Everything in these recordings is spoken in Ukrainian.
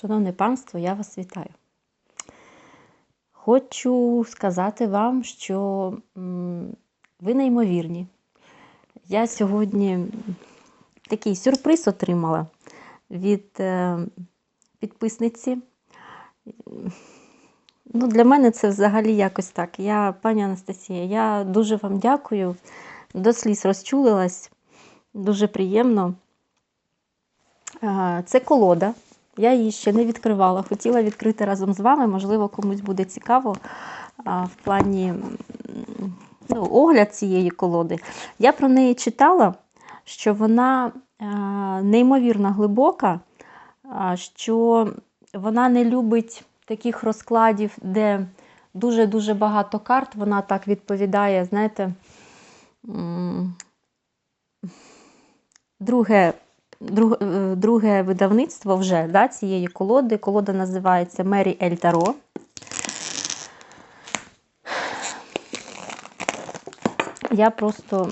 Шановне панство, я вас вітаю. Хочу сказати вам, що ви неймовірні. Я сьогодні такий сюрприз отримала від е, підписниці. Ну, для мене це взагалі якось так. Я, пані Анастасія, я дуже вам дякую. До сліз розчулилась. Дуже приємно. Це колода. Я її ще не відкривала. Хотіла відкрити разом з вами. Можливо, комусь буде цікаво в плані ну, огляд цієї колоди. Я про неї читала, що вона неймовірно глибока, що вона не любить таких розкладів, де дуже-дуже багато карт. Вона так відповідає, знаєте, друге, друг, друге видавництво вже да, цієї колоди. Колода називається Мері Ель Таро. Я просто.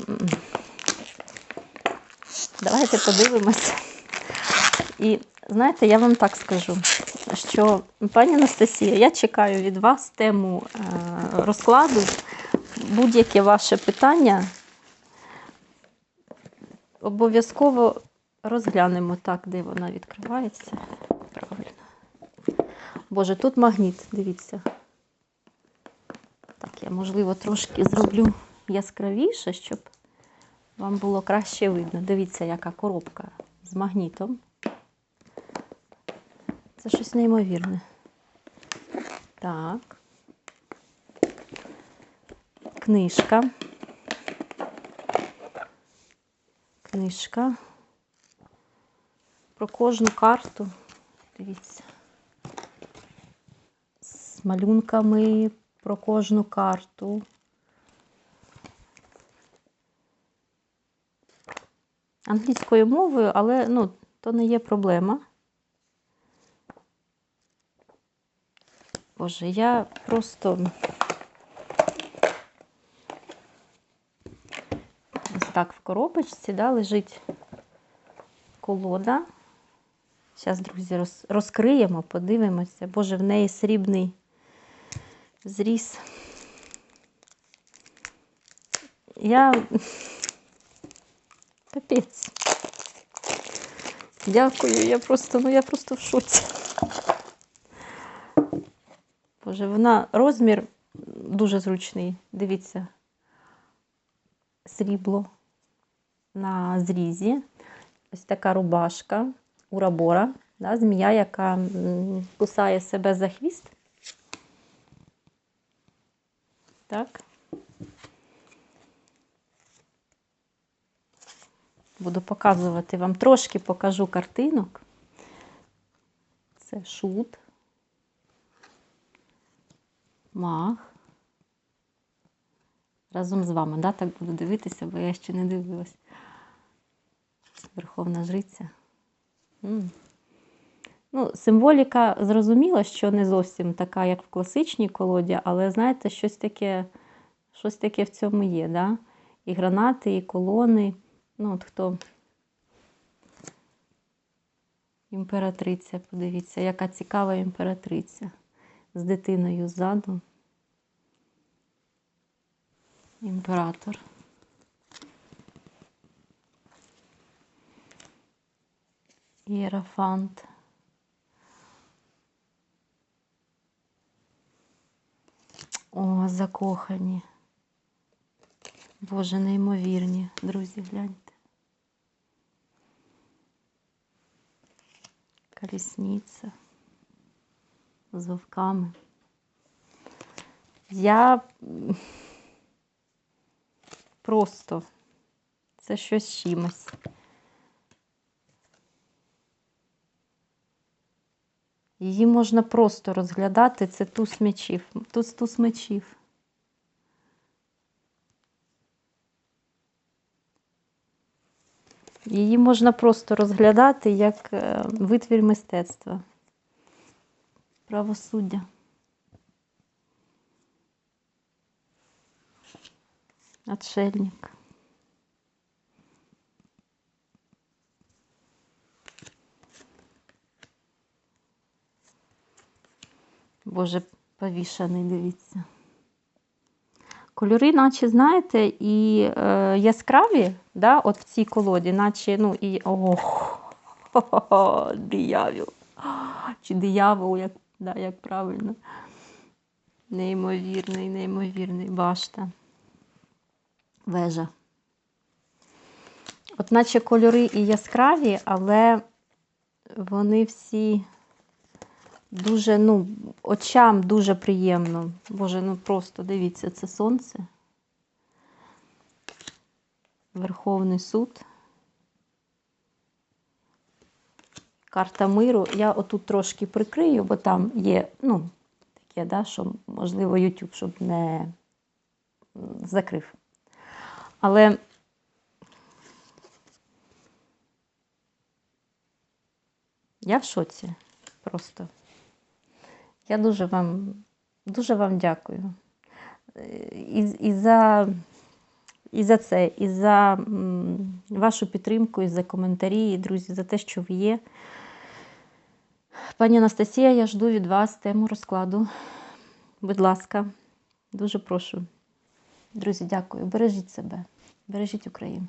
Давайте подивимося. І знаєте, я вам так скажу, що пані Анастасія, я чекаю від вас тему е, розкладу. Будь-яке ваше питання обов'язково розглянемо так, де вона відкривається. Правильно. Боже, тут магніт, дивіться. Так, я, можливо, трошки зроблю яскравіше, щоб вам було краще видно. Дивіться, яка коробка з магнітом. Це щось неймовірне. Так. Книжка. Книжка. Про кожну карту. Дивіться. З малюнками про кожну карту. Англійською мовою, але ну, то не є проблема. Боже, я просто ось так в коробочці да, лежить колода. Зараз, друзі, роз, розкриємо, подивимося. Боже, в неї срібний зріз. Я капець. Дякую, я просто, ну я просто в шоці. Боже, вона розмір дуже зручний. Дивіться, срібло на зрізі. Ось така рубашка урабора, да, змія, яка кусає себе за хвіст. Так. Буду показувати вам трошки покажу картинок. Це шут. Мах. Разом з вами, да, так буду дивитися, бо я ще не дивилась. Верховна жриця. Ну, символіка зрозуміла, що не зовсім така, як в класичній колоді, але знаєте, щось таке, щось таке в цьому є. Да? І гранати, і колони. Ну, от хто імператриця, подивіться, яка цікава імператриця з дитиною ззаду. Імператор. Єрафант. О, закохані. Боже, неймовірні, друзі, гляньте. Колісниця з вовками. Я просто це щось чимось. Її можна просто розглядати. Це туз мечів. Туз туз мечів. Її можна просто розглядати як е, витвір мистецтва. Правосуддя. Отшельник. Боже, повішаний, дивіться. Кольори, наче, знаєте, і е, яскраві, да, от в цій колоді, наче, ну, і. Ох, хо-хо-хо, диявол. Чи диявол, як, да, як правильно. Неймовірний, неймовірний башта. Вежа. От наче кольори і яскраві, але вони всі дуже, ну, очам дуже приємно. Боже, ну просто дивіться, це сонце. Верховний суд. Карта миру. Я отут трошки прикрию, бо там є, ну, таке, да, що, можливо, YouTube, щоб не закрив. Але я в шоці просто. Я дуже вам, дуже вам дякую. І, і, за, і за це, і за вашу підтримку, і за коментарі, і, друзі, за те, що ви є. Пані Анастасія, я жду від вас тему розкладу. Будь ласка, дуже прошу. Друзі, дякую. Бережіть себе, бережіть Україну.